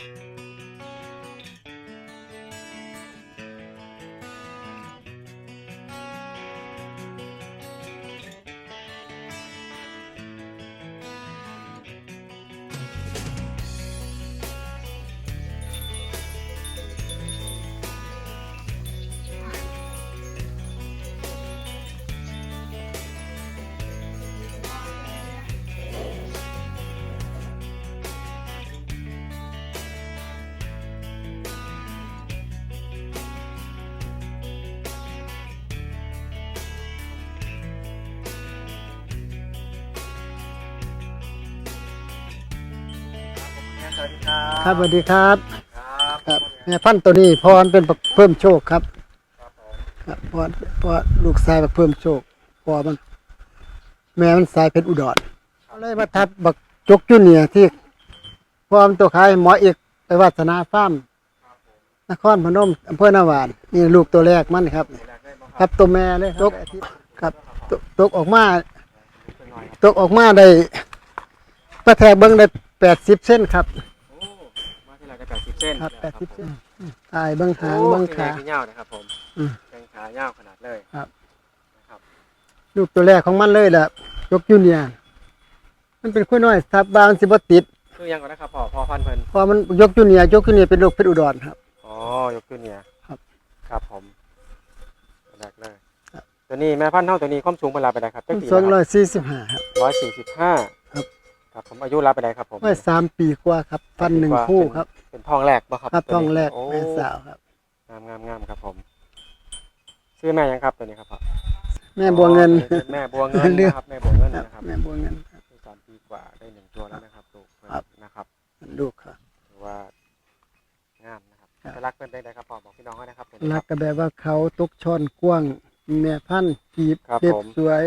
ส วัสดีครับครับสวัสดีครับครับครับแม่พันธุ์ตัวนี้พรเป็นบักเพิ่มโชคครับครับผมครับเพราะเพราะลูกชายบักเพิ่มโชคพอมัน แม่มันสายเพชรอุดรเอาเลยมาทับบักจกจุเนียร์ที่พร้อมตัวขายหมอเอกไปวัฒนาฟาร์มนครพนมอำเภอนาหวานนี่ลูกตัวแรกมันครับดูแลได้ไหมคครับรับตัวแม่เลยตกครับตกตกออกมาเป็นหน่อยครับตกออกมาได้ประแทกเบิ้งได้แปดสิบเส้นครับ เส้นครับแปดสิบผมเส้นตายเบิ้งหางโอ้เบิ้งเป็นขาไงพี่เงานะครับ ผมอืมแข้งขาเงาขนาดเลยครับนะครับลูกตัวแรกของมันเลยแหละยกยูเนียร์มันเป็นคุ้ยน้อยทับบางสิบติดคือยังก่อนนะครับพ่อพ่อพันธุ์เพิ่นพอมันยกยูเนียร์ยกยูเนียร์เป็นลูกเพชรอุดรครับอ๋อยกขึ้นเนี่ยครับ ครับผมแรกเลยครับตัวนี้แม่พันธุ์เท่าตัวนี้ความสูงเป็นลาไปได้ครับสองร้อยสี่สิบห้าครับร้อยสี่สิบห้า ครับครับผมอายุรับไปได้ครับผมไว้สามปีกว่าครับฟันหนึ่งคู่ครับ เป็นทองแรกป่ะครับครับตัวท้องนี้แรกโอ้แม่สาวครับงามงามงามครับผม ชื่อแม่ยังครับตัวนี้ครับพ่อแม่บัวเงินอ๋อแม่บัวเงินเลือกนะครับแม่บัวเงินครับนะครับแม่บัวเงินครับสามปีกว่าได้หนึ่งตัวแล้วนะครับลูกครับนะครับลูกครับถือว่างามนะครับครับจะรักเพื่อนได้เลยครับพ่อบอกพี่น้องให้นะครับตัวนี้รัคกรับก็แบบว่าเขาตกช่อนกว้างแม่พันธุ์จีบครับเด็บผมสวย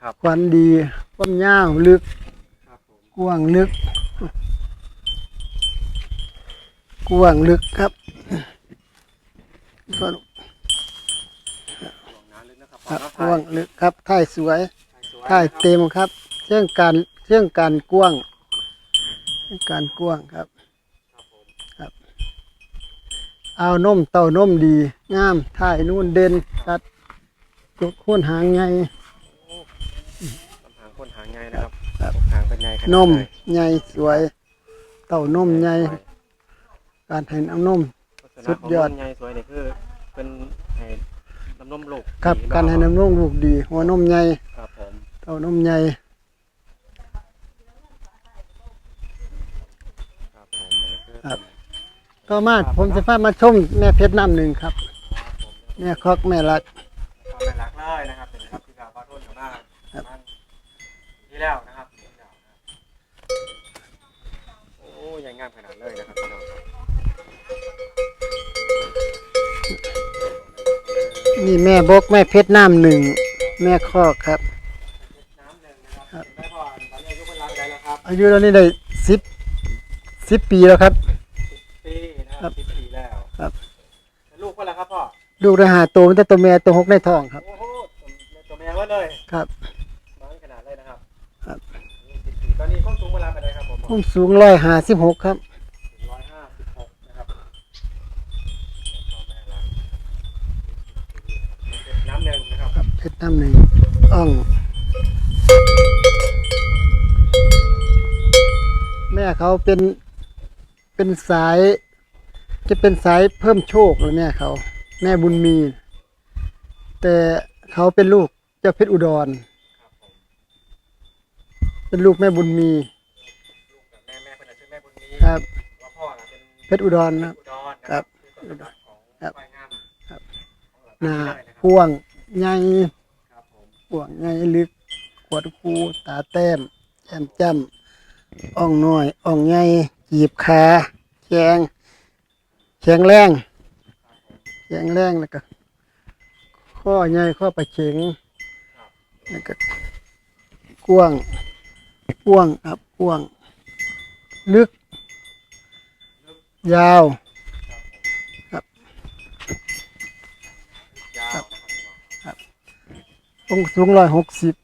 ครับควันดีความยาวลึกครับผม กว้างลึก กว้างลึกครับก็ห่วงลึกนะครับครับกว้างลึกครับท่ายสวยท่ายเต็มครับเชื่องการเชื่องการกว้างการกว้างครับครับ เอานมเต่านมดีงามท่ายนู่นเด่นชัดจุกโค้นหางไงหางคนหางไงนะครับ ครับ หางเป็นไงขนาดนมไหใหญ่สวย เต่านมใหญ่การให้น้ำนม สุดยอด ลักษณะของนมใหญ่สวยนี่คือเป็นให้น้ำนมลูกครับดีการให้น้ำนมลูกดี หัวนมใหญ่ครับผมเต่านมใหญ่ครับผมอันนี้คือครับก็มาผมจะพามาชมแม่เพชรน้ำหนึ่งครับ แม่คอกแม่รัก ความน่ารักเลยนะครับเป็นนะครับที่ดาวบ้านรุ่นของหน้าครับ บ้านที่แล้วนะครับที่แล้วนะครับโอ้ยงงามขนาดเลยนะครับพี่น้องครับนี่แม่บกแม่เพชรน้ำหนึ่งแม่คอกครับ น้ำหนึ่งนะครับได้พอตอนนี้อายุเป็นล้านได้แล้วครับอายุเรานี่ได้สิบสิบปีแล้วครับสิบปีนะคครัรับบสิบปีแล้วครับ แล้วลูกเพื่อนละครับพ่อลูกได้หาตัวมันแต่ตัวแม่ตัวหกในท้องครับ โอ้โหตัวแม่เว่าเลย ครับ ครับผมผมสูงร้อยหาสิบหกครับร้อยห้าสิบหกนะครับพ่อแม่รักน้ำหนึ่งนะครับครับเพชรน้ำหนึ่งอ่อง แม่เขาเป็นเป็นสาย จะเป็นสายเพิ่มโชคเลยแม่เขา แม่บุญมี แต่เขาเป็นลูกเจ้าเพชรอุดรครับผมเป็นลูกแม่บุญมี ลูกกับแม่แม่เป็น ชื่อแม่บุญมีครับว่าพ่อน่ะเป็นเพชรอุดรนะ อุดรนะครับ คือต้นตำรับของครับควายงามครับของหน้าหลังเลยนะครับกว้างใหญ่ครับผมกว้างใหญ่ลึกขวดคูตาแต้มแจ่มจ้ำอ่องน้อยอ่องใหญ่จีบขาแข็งแข็งแรงแข็งแรงแล้วก็ข้อใหญ่ข้อประเฉงแล้วก็กว้างกว้างครับกว้าง ลึก ยาวยาวนะครับองค์สูงร้อยหกสิบ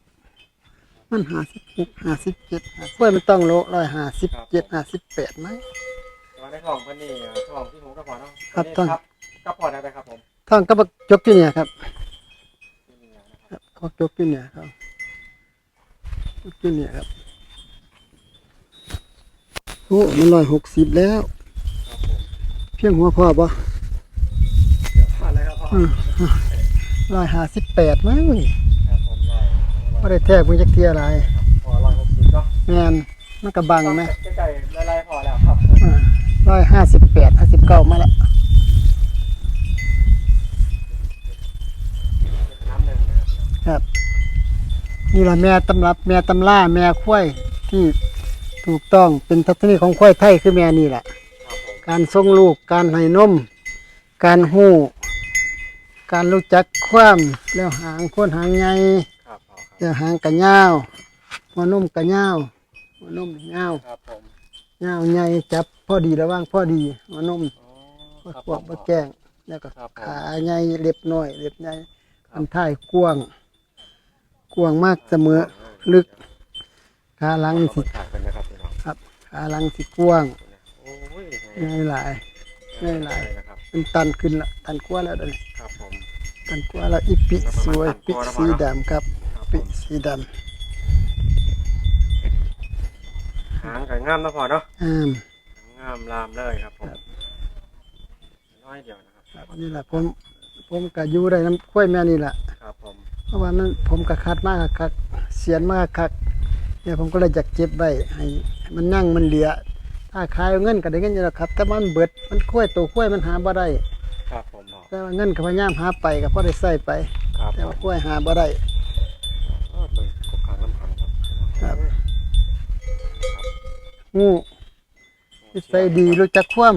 มันห้าสิบหกห้าสิบเจ็ดห้าสิบมันต้องโลร้อยห้าสิบเจ็ดห้าสิบแปดไหมแต่ว่าในท้องเพิ่นนี่อ่าท้องที่หูกระเพาะเนาะครับนี่ท้องครับกระเพาะได้ไปครับผมท่องก็บักจกอยู่เนี่ยครับที่นี่นะครับบักจกอยู่เนี่ยครับจกอยู่เนี่ยครับโอ้มันร้อยหกสิบแล้วครับผมเพียงหัวพ่อปะเดี๋ยวผ่านเลยครับพ่อร้อยห้าสิบแปดมั้งนี่ครับผมร้อยร้ไม่อยได้แทกมือจักเทียอะไรครับพอร้อยหกสิบเนาะแมนมันก็บังไหมใกล้ๆละลายพอแล้วครับร้อยห้าสิบแปดห้าสิบเก้ามาละน้ำหนึ่งนะครับครับ นี่แหละแม่ตำรับแม่ตำล่าแม่ควายที่ถูกต้องเป็นทัศนีของควายไทยคือแม่นี่แหละครับผม การทรงลูก การให้นม การหู้ การรู้จักความแล้วหางโคนหางใหญ่ครับพ่อครับแล้วหางกระยาวหัวนมกระยาวหัวนมยาวครับผมยาวใหญ่จับพอดีระว่างพอดีหัวนมอ๋อพครับวผกม บ่แจ้งแล้วก็ครับผม ขาใหญ่เล็บน้อยเล็บใหญ่อันท้ายกว้างกว้างมากเสมอลึกขาหลังขนี่อบสิคุณครับเป็นนะครับพี่น้อง ครับขาหลังสิกว้าง โอ้ยใหญ่หลาย ไม่หลาย นะครับเป็นตันขึ้นละตันกว่าแล้วเดี๋ยวนี้ครับผม ตันกว่าแล้วอีปิสวยปิสีดำครับครับผปิมสีดหางไก่งามนะพ่อเนาะำอ่ามงามลามเลยครับผมครับน้อยเดียวนะครับ ครับนี่แหละผมผมก็อยู่ได้น้ำข้วยแม่นี่แหละครับผม เพราะว่ามันผมก็คัดมากคักเสียนมากคักเนี่ยผมก็เลยอยากเก็บไว้ให้มันนั่งมันเหลือ ถ้าขายเอาเงินก็ได้เงินอยู่แล้วครับ แต่มันเบิดมันข้วยตัวข้วยมันหาบ่ได้ครับผมพ่อแต่ว่าเงินก็พยายามหาไปก็พอได้ใส่ไป ครับแต่ผมว่าข้วยหาบ่ได้เออเป็นกบคางน้ำขังครับครับงูนิสัยดีรู้จักความ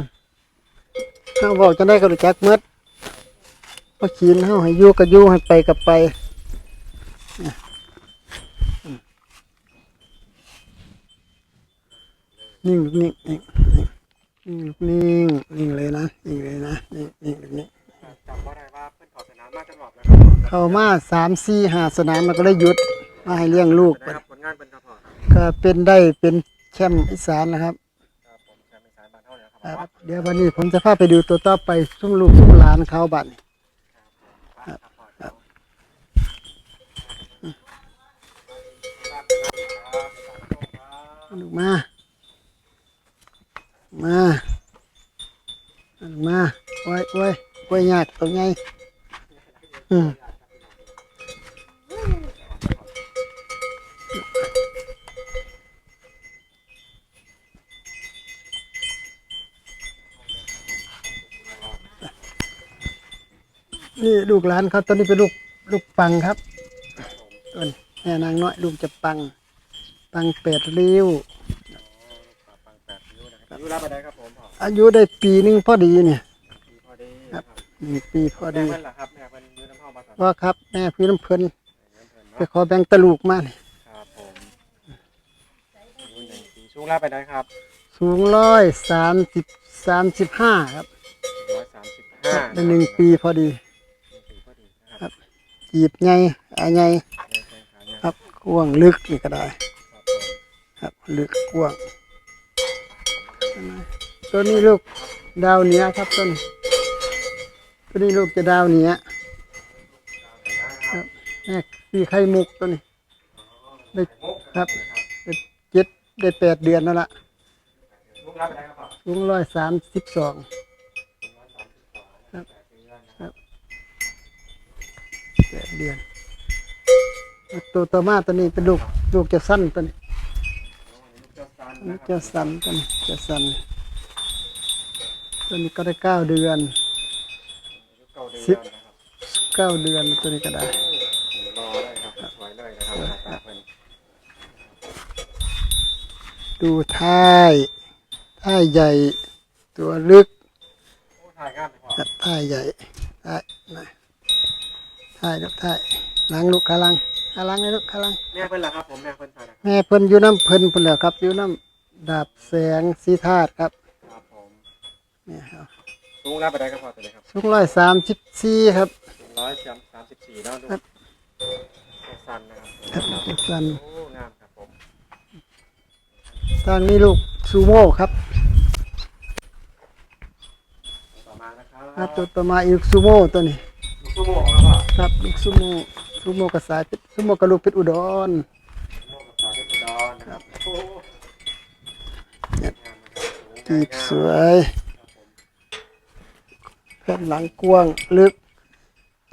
เฮาเว้าจังได๋ก็รู้จักหมดบ่ขีนเฮาให้อยู่ก็อยู่ให้ไปก็ไป นิ่งลูกนิ่งนิ่งนิ่งลูกนิ่งนิ่งเลยนะนิ่งเลยนะนิ่งนิ่งลูกนิ่งจำว่าได้ว่าเพิ่นขอสนามมาจังหวัดแล้วครับเข้ามา3 4 5สนามแล้วก็เลยหยุดมาให้เลี้ยงลูกได้ครับผลงานเป็นครับพ่อก็เป็นได้เป็นแชมป์อีสานนะครับครับผมแชมป์อีสานบ้านเท่าเนี่ยคครัรับบเดี๋ยววันนี้ผมจะพาไปดูตัวต่อไปซุ้มลูกซุ้มหลานเขาบัดนี้ครับพ่อครับเอาลูกมา มาเอาลูกมาโอ้ยโอ้ยโอ้ยยากตัวไงอืมนี่ลูกหลานเขาตอนนี้เป็นลูกลูกปังครับต้นแม่นางน้อยลูกจะปัง ปังแปดริ้ว ออายุได้ปีหนึงพอดีเนี่ยปีพอดีครับหนึ่งปีพอแม่ดีเพิ่นล่ะครับแม่เพิ่นอยู่น้ำห้องมาสอนว่าครับแม่พี่น้ำเพลินเงินเพิ่นไปเนาะขอแบ่งตะลูกมานี่ครับผมอายุหนึ่งปีช่วงรับไปได้ครับสูงร้อยสามสิบสามสิบห้าครับร้อยสามสิบห้าได้หนึ่งปีพอดีหนึ่งปีพอดีนะครับ จีบไงอะไงแม่แข้งขาเนี่ยครับกว้างลึกนี่ก็ได้ ครับผมครับลึกกว้าง ตัวนี้ลูกดาวเหนือครับต้นตัวนี้ลูกจะดาวเหนือครับแม่ปีไข่มุกตัวนี้ได้ครับได้เจ็ดได้แปดเดือนนั่นละลูกรับไปได้ครับพ่อสูงร้อยสามสิบสองครับครับแปดเดือนตัวต่อมาตัวนี้เป็นลูกลูกจะสั้นตัวนี้จะสั้นตัวนี้จะสั้น ตัวนี้ก็ได้เก้าเดือนลูกเก่าเดือนนะครับเก้าเดือนตัวนี้ก็ได้รอเลยครับสวยเลยนะครับตาเพิ่นดูท้ายท้ายใหญ่ตัวลึกโอ้ถ่ายงามเลยพ่อครับท้ายใหญ่ท้ายนะท้ายครับท้ายหลังลูกขาหลังขาหลังเลยลูกขาหลังแม่เพิ่นล่ะครับผมแม่เพิ่นถ่ายนะครับแม่เพิ่นอยู่น้ำเพิ่นเพิ่นแล้วครับอยู่น้ำดาบแสงสีธาตุครับครับผม เนี่ยครับลูกรับไปได้ครับพ่อตัวนี้ครับสูงร้อยสามสิบสี่ครับร้อยสามสิบสี่เนาะลูกครับเจ้าซันนะครับครับสันโอ้งามครับผมทางนี้ลูกซูโม่ครับครับตัวต่อมาอีกซูโม่ตัวนี้ชั่วโมงแล้วป่ะครับลูกซูโม่ซูโม่กระสายเป็ดซูโม่กระลูกเป็ดอุดรชั่วโมงกับสาวที่ ดอนนะครับโอ้จีบสวยแผ่นหลังกว้างลึก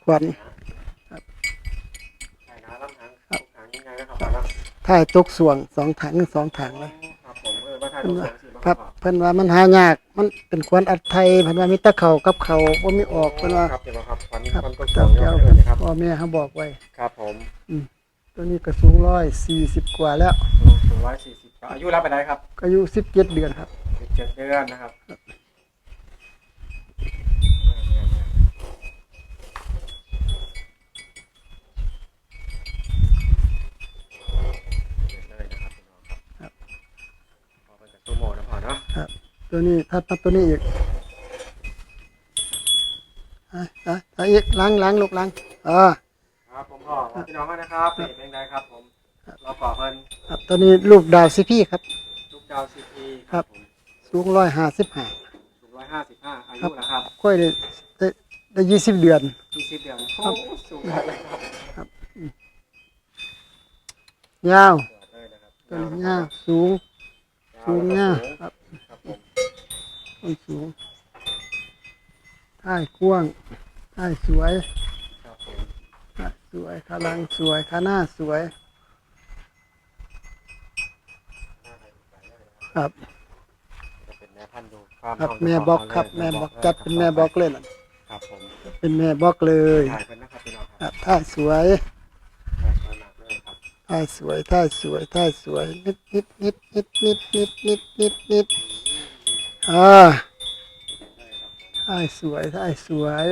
ขวัญใช่นถ่ายตกส่วงสองถังสองถังเลยครับผมเพิ่นว่าสองสี่ครับพันว่ามันหายากมันเป็นควันอัดไทยเพิ่นว่ามีตะเข่ากับเข่าบ่ามีออกเพิ่นว่าครับเดี๋ยวครับฟันครันก็สเจ้าองแก้วเลยนะครับพ่อแม่เขาบอกไว้ครับผมตัวนี้ก็สูงร้อยสี่สิบกว่าแล้วสูงร้อยสี่สิบอายุรับไปไหนครับอายุสิบเจ็ดเดือนครับสิบเจ็ดเดือนนะครับเลยนะครับพี่น้องครับพอไปกับตู้โมนะพอเนาะ ตัวนี้ถ้าถ้าตัวนี้อีกอะอะถ้าอีกล้างล้างลูกล้างอ่า ครับผมพ่อพี่น้องนะครับนี่เป็นไงครับผมเราก่อเพิ่นครับตัวนี้ลูกดาวซิพี่ครับ ลูกดาวซีพีครับ ผมสูงร้อยห้าสิบห้าสูงร้อยห้าสิบห้าอายุนะครับค่อยได้ได้ได้ยี่สิบเดือน ยี่สิบเดือนโอ้สูงมากเลยครับยาวเลยนะครับตัวนี้ยาวสูง สูงยาวครับครับผม ต้นสูงท้ายกว้างท้ายสวยครับผมท้ายสวยขาหลังสวยขาหน้าสวย ครับ จะเป็นแม่พันธุ์ดูความครับทงแม่บอกครับ แม่บอกจัดเป็นแม่บอกเลยล่ะครับผมเป็นแม่บอกเลยถ่ายเป็นนะครับพี่น้องคครับรับท้ายสวยถ่ายเป็นหนักเลยครับท้ายสวยท้ายสวยท้ายสวยนิดนิดนิดนิดนิดนิดนิดนิดนิด อ่าท้ายสวยท้ายสวย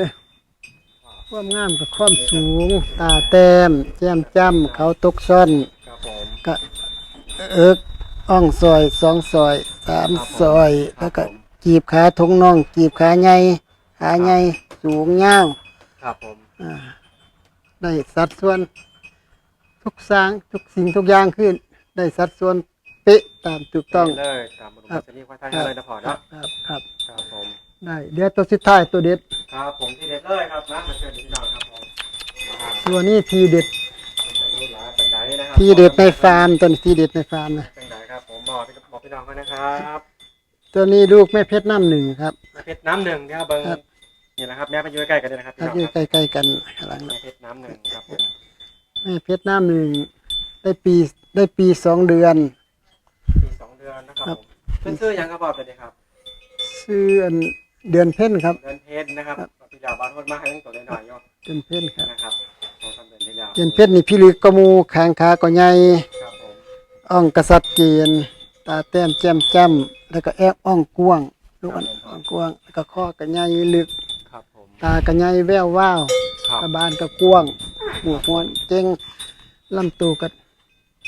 ความงามกับความสูง ตาแต้ม แจ่มจ้ำเขาตกซ่อนครับผมก็เอิกอ่องซอยสองซอยสามซอย แล้วก็จีบขาทงน่อง จีบขาใหญ่ขาใหญ่สูงยาวครับผมอ่าได้สัดส่วน ทุกสร้างทุกสิ่งทุกอย่างขึ้น ได้สัดส่วนเป๊ะตามถูกต้องเลยตามบรมราชนีควายไทยเลยนะพอครัเนาะบครับครับครับผมได้เดี๋ยวตัวสุดท้ายตัวเด็ดครับผมที่เด็ดเลยครับนะมาเชิญพี่น้องครับผมนะครับตัวนี้ทีเด็ดดูหลายเป็นไดนะครับทีเด็ดในฟาร์มตัวนี้ทีเด็ดในฟาร์มนะเป็นไดครับผมบอกพี่บอกพี่น้องเขานะครับตัวนี้ลูกแม่เพชรน้ำหนึ่งครับแม่เพชรน้ำหนึ่งนะครับเบิ้งครับนี่นะครับแม่ไปอยู่ใกล้ๆกันเลยนะครับพี่ครับน้องอยู่ครับใกล้ๆกันข้างหลังแม่นะเพชรน้ำหนึ่งครับผมแม่เพชรน้ำหนึ่งได้ปีได้ปีสองเดือน ปีสองเดือนนะครับผมเป็นชื่อยังครับบอกไปเลยครับชื่ออันเดือนเพ่นครับ เดือนเพชรนะครับพี่ดาวบ้านโทษมาให้ตั้งตัวหน่อยๆยอดเดือนเพ่นครับ นะครับโทษทำเป็นพี่ดาวเดือนเพ่นนี่พี่ลึกกระมูขางขาก็ใหญ่ครับผมอ่องกษัตริย์เกณฑ์ตาแต้มแจ่มจ้ำแล้วก็แอบอ่องกว้างลูกอันอ่องกว้างแล้วก็ข้อก็ใหญ่ลึก ครับผมตาก็ใหญ่แวววาวครับ กระบาลก็กว้างหัวหัวเจ๋งลำตัวก็ยาว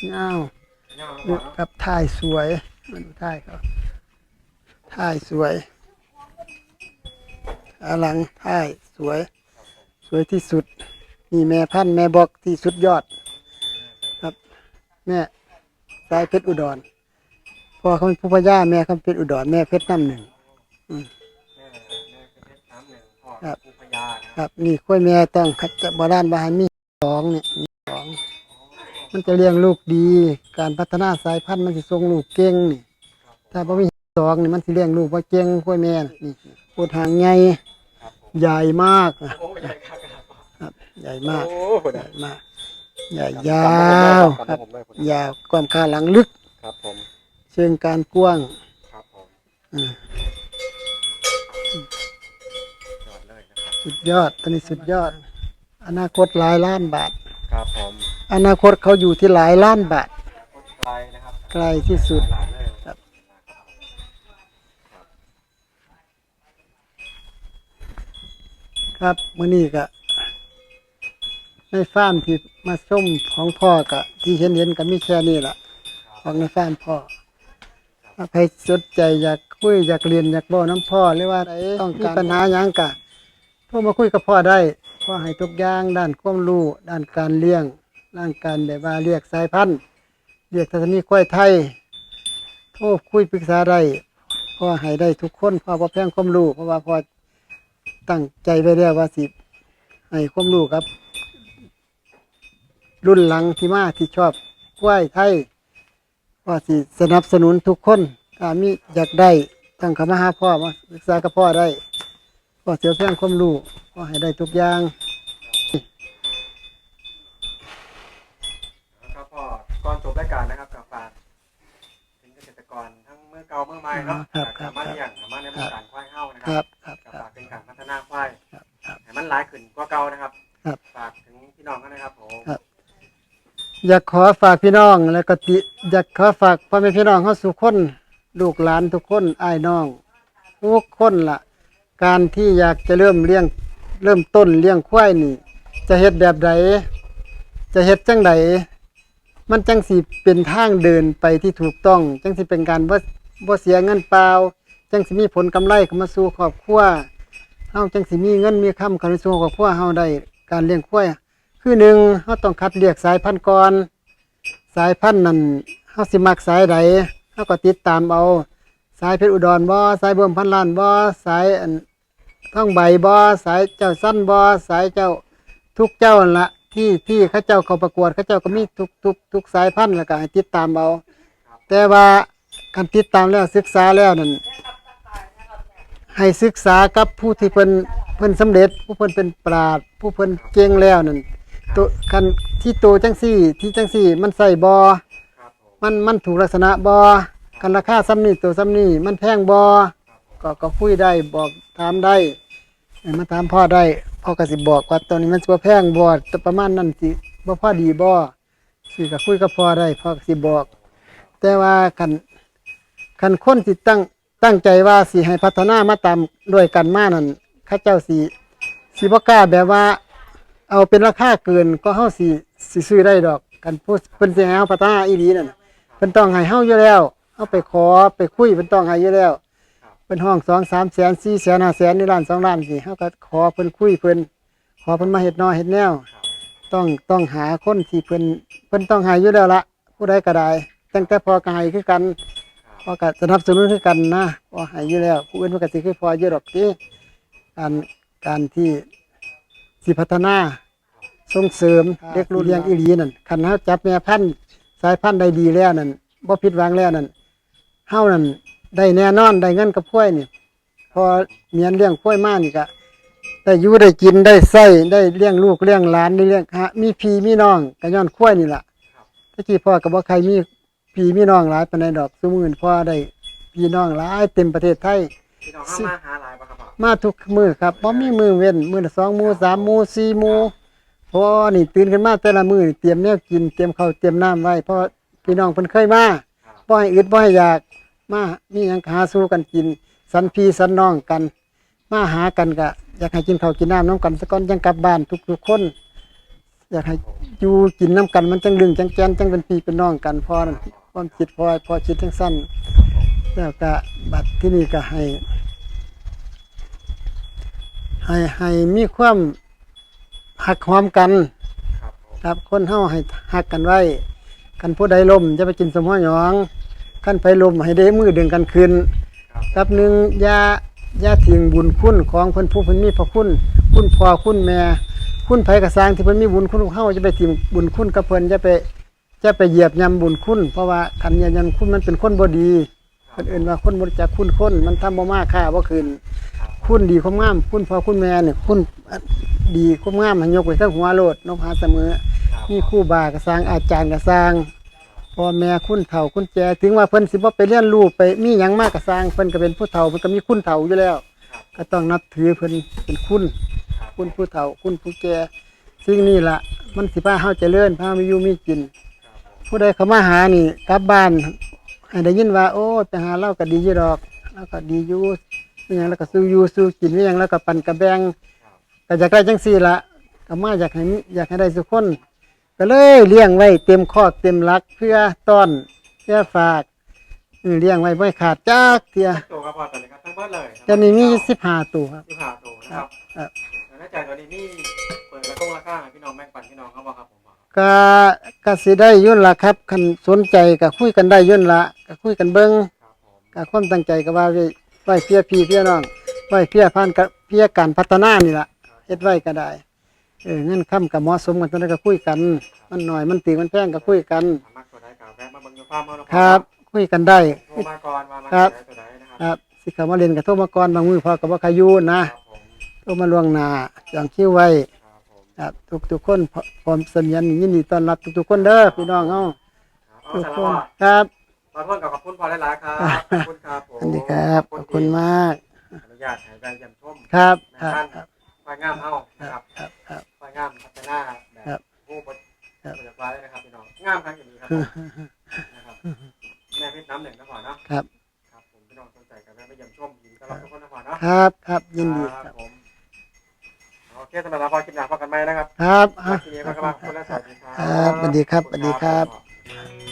เงาลึ กกับท่ายสวยมันท่ายเขาท่ายสวยขาหลังท่ายสวย สวยที่สุดนี่แม่พันธุ์แม่บอกที่สุดยอด ครับ แม่สายเพชรอุดรพ่อเขาเป็นผู้พญาแม่เขาเป็นอุดรแม่เพชรน้ำหนึ่งแม่แม่เพชรน้ำหนึ่งพ่อครับปูพญานะครับนี่ข้อยแม่ต้องขัดจะบาดานบาให้มีสองเนี่ยมีสอง มันจะเลี้ยงลูกดี การพัฒนาสายพันธุ์มันจะทรงลูกเก่งนี่ถ้าบ่มีสองนี่มันสิเลี้ยงลูกว่าเก่งข้อยแม่น่ะนี่ปวดหางใหญ่ครับผมใหญ่มากนะโอ้ใหญ่ครับครับใหญ่มากโอ้โหใหญ่มากใหญ่ยาวครับผมด้วยผมยาวความขาหลังลึกครับผมเชิงการกว้างครับผมอ่ายอดเลยนะครับสุดยอดตอนนี้สุดยอด อนาคตหลายล้านบาท ครับผม อนาคตเขาอยู่ที่หลายล้านบาทโคตรไกลนะครับไกลที่สุดหลายเลยครับ ครับมื้อนี้ก็ในฟาร์มที่มาชมของพ่อกะที่เห็นเห็นๆกันมีแค่นี้ล่ะของในฟาร์มพ่อถ้าใครสนใจอยากคุยอยากเรียนอยากบอกน้ำพ่อหรือว่าอะไรต้องการปัญหาหยังกะโทรมาคุยกับพ่อได้พ่อให้ทุกอย่างด้านความรู้ด้านการเลี้ยง ด้านการแบบว่าเรียกสายพันธุ์เรียกทัศนีควายไทย โทรคุยปรึกษาได้พ่อให้ได้ทุกคนพ่อบ่แพงความรู้เพราะว่าพ่อตั้งใจไว้แล้วว่าสิให้ความรู้ครับ รุ่นหลังที่มาที่ชอบกล้วยไทยว่าสิสนับสนุนทุกคนถ้ามีอยากได้ตั้งเขามาหาพ่อมาศึกษากับพ่อได้พ่อเสียเพียงความรู้พ่อให้ได้ทุกอย่าง เมื่อเก่าเมื่อใหม่เนาะครับคสารับมารถเลี้ยงสามารถในวงการควายเฮ้านะคครัรับบครับกับครับฝากเป็นการพัฒนาควายครับครับ ให้มันหลายขึ้นกว่าเก่านะครับครับ ฝากถึงพี่น้องกันนะครับผมครับอยากขอฝากพี่น้องแล้วก็ติอยากขอฝากพ่อแม่พี่น้องเขาสุกคนลูกหลานทุกคนอ้ายน้องทุกคนละการที่อยากจะเริ่มเลี้ยงเริ่มต้นเลี้ยงควายนี่ จะเฮ็ดแบบใดจะเฮ็ดจังใดมันจังสิเป็นทางเดินไปที่ถูกต้อง จังสิเป็นการบ่ บ่เสียเงินเปล่า จังสิมีผลกำไรเข้ามาสู่ครอบครัวเฮาจังสิมีเงินมีคำเข้ามาสู่ครอบครัวเฮาได้การเลี้ยงควายคือหนึ่งเฮาต้องคัดเลือกสายพันธุ์ก่อน สายพันธุ์นั้นเฮาสิมักสายใดเฮาก็ติดตามเอาสายเพชรอุดรบ่สายเบิ่มพันล้านบ่สายอันท่องใบบ่สายเจ้าสั้นบ่สายเจ้าทุกเจ้านั่นละที่ที่เขาเจ้าเขาประกวดเขาเจ้าก็มีทุกทุกทุกสายพันธุ์แล้วก็ให้ติดตามเอาแต่ว่า การติดตามแล้วศึกษาแล้วนั่นให้ศึกษากับผู้ที่เพิ่นเพิ่นสำเร็จ ผู้เพิ่นเป็นปราดผู้เพิ่นเก่งแล้วนั่นตัวคันที่โตจังซี่ ที่จังซี่ มันใส่บ่ครับผมมันมันถูกลักษณะบอกันราคาซ้ำนี่ตัวซ้ำนี่มันแพงบอก็ก็คุยได้บอกถามได้มาถามพ่อได้พ่อก็สิบอกว่าตัวนี้มันสิบ่แพงบอประมาณนั้นสิบ่พ่อดีบอสิก็คุยกับพ่อได้พ่อก็สิบอก แต่ว่าคัน คันคนสิตั้งตั้งใจว่าสิให้พัฒนามาตามด้วยกันมานั่นข้าเจ้าสิสิบ่กล้าแบบว่า เอาเป็นราคาเกินก็เฮาสิสิซื้อได้ดอกกันพูดเพิ่นสิให้เฮาพัฒนาอีหลีนั่นน่ะเพิ่นต้องให้เฮาอยู่แล้วเฮาไปขอไปคุยเพิ่นต้องให้อยู่แล้วเพิ่นห้อง2 3แสน4แสน5แสนนี่ล้าน2ล้านสิเฮาก็ขอเพิ่นคุยเพิ่นขอเพิ่นมาเฮ็ดนอเฮ็ดแนวต้องต้องหาคนที่เพิ่นเพิ่นต้องให้อยู่แล้วละผู้ใดก็ได้ตั้งแต่พอก็ให้คือกัน พอก็สนับสนุนคือกันนะพอให้อยู่แล้ว ผู้อื่นมันก็สิคือพออยู่ดอกติการการที่สิพัฒนาส่งเสริมเด็กรุ่นเลี้ยงอีหลีนั่นคันเฮาจับแม่พันธุ์สายพันธุ์ได้ดีแล้วนั่นบ่ผิดหวังแล้วนั่นเฮานั่นได้แน่นอนได้เงินกับพ้วยนี่พอเมียนเลี้ยงพ้วยมานี่ก็ได้อยู่ได้กินได้ใช้ได้เลี้ยงลูกเลี้ยงหลานได้เลี้ยงหามีพี่มีน้องก็ย้อนพ้วยนี่ล่ะตะกี้พ่อก็บ่ใครมี พี่มีน้องหลายปานใดดอกซุมื้อนี้พ่อได้พี่น้องหลายเต็มประเทศไทย พี่น้องเข้ามาหาหลายปะครับพ่อมาทุกมือครับบ่มีมือเว้นมือละสองมือสามมือสี่มือเพราะว่านี่ตื่นขึ้นมาแต่ละมือนี่เตรียมแนวกินเตรียมข้าวเตรียมน้ำไว้เพราะพี่น้องเพิ่นเคยมาบ่ให้อึดบ่ให้อยากมามีหยังหาสู้กันกิน สันพี่สันน้องกัน มาหากันก็อยากให้กินข้าวกินน้ำน้ำกันสักก่อนจังกลับบ้านทุกๆคน อยากให้อยู่กินน้ำกันมันจังลึงจังแกนจังเป็นพี่เป็นน้องกันพอนั่น ความคิดพอพอคิดจังสั้นแล้วก็บัดที่นี่ก็ให้ ให้ให้มีความหักหอมกันครับผมครับคนเฮาให้หักกันไว้กันผู้ใดลมจะไปกินสมหัวหยองขั้นไปลมให้ได้มือดึงกันคืนครับกับหนึ่งอยาอยาทิ้งบุญคุณของเพิ่นผู้เพิ่นมีพระคุณ คุณพ่อคุณแม่ คุณไผกระสร้างที่เพิ่นมีบุญคุณของเฮาจะไปทิ้งบุญคุณกับเพิ่นจะไป จะไปเหยียบยำบุญคุณ เพราะว่าคันเหยียบยำคุณมันเป็นคนบ่ดีเพิ่นเอื่นว่าคนบ่รู้จักคุณคนมันทำบ่มาค่าบ่คืนครับคุณดีความงาม คุณพ่อคุณแม่เนี่ยคุณดีความงามให้ยกไว้ทั้งหัวโลดนพหาเสมอครับมีครู่บากระสร้างอาจารย์กระสร้างพ่อแม่คุณเฒ่าคุณแก่ถึงว่าเพิ่นสิบ่ไปเรียนรู้ไปมีหยังมากกระสร้างเพิ่นก็เป็นผู้เฒ่าเพิ่นก็มีคุณเฒ่าอยู่แล้ว ก็ต้องนับถือเพิ่นเป็นคุณครับคุณผู้เฒ่า คุณผู้แก่สิ่งนี้ล่ะ มันสิพาเฮาเจริญพามีอยู่มีกินครับ ผมผู้ใดเข้ามาหานี่กลับบ้านให้ได้ยินว่า โอ้ไปหาเราก็ดีอยู่ดอกเราก็ดีอยู่อหยังแล้วก็สู้อยู่สู้กินอหยังแล้วก็ปั่นกระแบงก็อยากได้จังซี่ละก็มาอยากให้มีอยากให้ได้สุกคน ก็เลยเลี้ยงไว้เต็มคอกเต็มหลักเพื่อต้อนเพื่อฝากเออเลี้ยงไว้ไม่ขาดจักเทียตัวครับพ่อตอนนี้ครับทั้งเบิดเลยจะนี่มีสิบห้าตัวครับ สิบห้าตัวนะครับครับ แล้วน่าจะตอนนี้มีเปิดกระทงราคาให้พี่น้องแบ่งปันพี่น้องเขาบอกครับผมบอ กครับก็ก็สิได้ยุ่นละครับคันสนใจก็คุยกันได้ยุ่นละก็คุยกันเบิ้งครับผมก็ความตั้งใจก็ว่าไว้ไว้เพียพี่เพียน้องไว้เพียพันกับเพียการพัฒนานี่ล่ะเฮ็ดไว้ก็ได้เออเงินค้ำกับเหมาะสมกันตอนนั้นก็คุยกัน มันหน่อยมันตีมันแพงก็คุยกันสามารถตัวใดกล่าวแวะมาเบิ่งดูฟาร์มเอาเนาะครับ คุยกันได้โทรมาก่อนว่ามาครับตัวใดนะคครับรับสิเขามาเล่นกับโทรมาก่อนบางมือพอกับว่าขยูนนะครับผมโทรมาล่วงหน้าจองคิวไว้ ครับผมครับทุกทุกๆคนพพร้อมเสมียนยินดีต้อนรับทุกๆคนเด้อพี่น้องเฮาครับเอาทุกสารคพันดครับขอโทษกับขอบคุณพอหลายๆครับขอบคุณครับผมสวัสดีครับขอบคุณมากอนุญาตให้แวะเยี่ยมชมครับคแม่รับบ้านครับฝ่ายงามเฮาคนะครัรับบครับครับฝ่ายงามพัฒนาแบครับบผู้บริครับบริวารเลยนะครับพี่น้องงามครับอย่างนี้ครับผมนะครับแม่เพชรน้ำหนึ่งนะพ่อเนาะครับครับผมพี่น้องสนใจกันแวะไปเยี่ยมชมยินดีต้อนรับทุกคนนะพ่อเนาะครับครับยินดีคครัรับบผม โอเคสำหรับเราพอคลิปหน้าพบกันใหม่นะครับครับอะนี้ก็กำลันละสวัสดีครัครับสวัสดีครับสวัสดีครับ